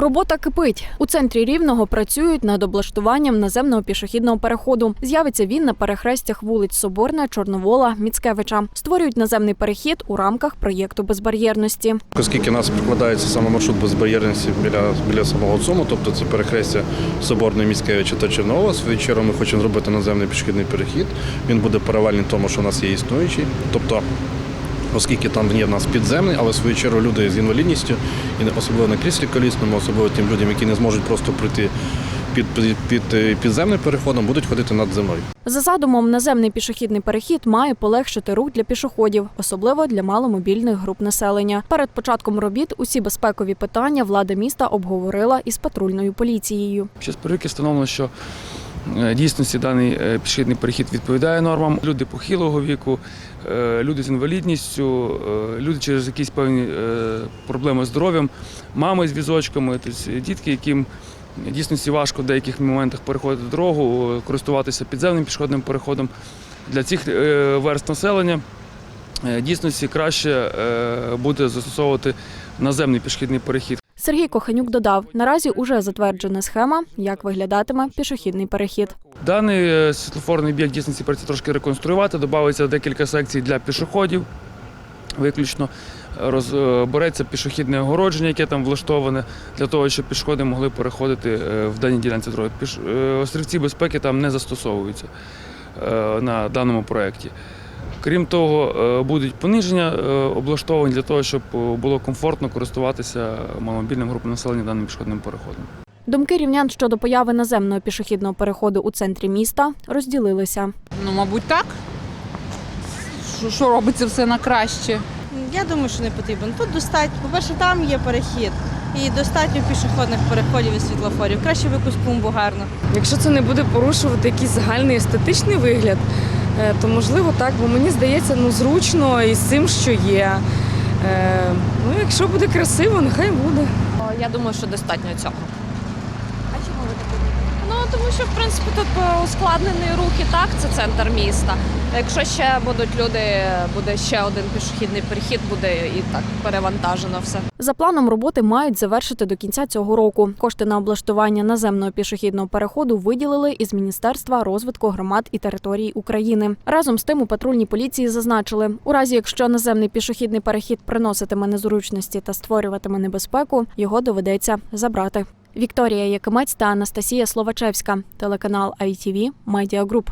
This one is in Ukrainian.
Робота кипить. У центрі Рівного працюють над облаштуванням наземного пішохідного переходу. З'явиться він на перехрестях вулиць Соборна, Чорновола, Міцкевича. Створюють наземний перехід у рамках проєкту безбар'єрності. Оскільки нас прикладається саме маршрут безбар'єрності біля, біля самого ЦУМу, тобто це перехрестя Соборної Міськевича та Чернова. В свою ми хочемо зробити наземний пішохідний перехід. Він буде паралельний тому, що у нас є існуючий. Тобто, оскільки там є в нас підземний, але в свою чергу люди з інвалідністю, і особливо на кріслі колісному, особливо тим людям, які не зможуть просто прийти під, під, під е, підземним переходом, будуть ходити над землею. За задумом, наземний пішохідний перехід має полегшити рух для пішоходів, особливо для маломобільних груп населення. Перед початком робіт усі безпекові питання влада міста обговорила із патрульною поліцією. Під час перевірки встановлено, що дійсності даний е, пішохідний перехід відповідає нормам. Люди похилого віку, е, люди з інвалідністю, е, люди через якісь певні е, проблеми з здоров'ям, мами з візочками, тобто дітки, яким в дійсності важко в деяких моментах переходити дорогу, е, користуватися підземним пішохідним переходом. Для цих е, верст населення е, дійсності краще е, буде застосовувати наземний пішохідний перехід. Сергій Коханюк додав: наразі уже затверджена схема, як виглядатиме пішохідний перехід. Даний е, світлофорний об'єкт дійсності прийти трошки реконструювати, додається декілька секцій для пішоходів. Виключно роз, е, пішохідне огородження, яке там влаштоване, для того, щоб пішоходи могли переходити е, в даній ділянці дороги. Е, острівці безпеки там не застосовуються е, на даному проєкті. Крім того, е, будуть пониження е, облаштовані для того, щоб е, було комфортно користуватися маломобільним групам населення даним пішохідним переходом. Думки рівнян щодо появи наземного пішохідного переходу у центрі міста розділилися. Ну, мабуть, так. Що, що робиться все на краще. Я думаю, що не потрібен. Тут достатньо, по-перше, там є перехід. І достатньо пішохідних переходів і світлофорів. Краще в якусь клумбу гарно. Якщо це не буде порушувати якийсь загальний естетичний вигляд, то можливо так, бо мені здається, ну зручно і з цим, що є. Е, Ну, якщо буде красиво, нехай буде. Я думаю, що достатньо цього. А чому ви так Ну тому що в принципі тут е, ускладнений рух і так, це центр міста. Якщо ще будуть люди, буде ще один пішохідний перехід, буде і так перевантажено все. За планом роботи мають завершити до кінця цього року. Кошти на облаштування наземного пішохідного переходу виділили із Міністерства розвитку громад і територій України. Разом з тим у патрульній поліції зазначили, у разі якщо наземний пішохідний перехід приноситиме незручності та створюватиме небезпеку, його доведеться забрати. Вікторія Якимець та Анастасія Словачевська, телеканал ITV Media.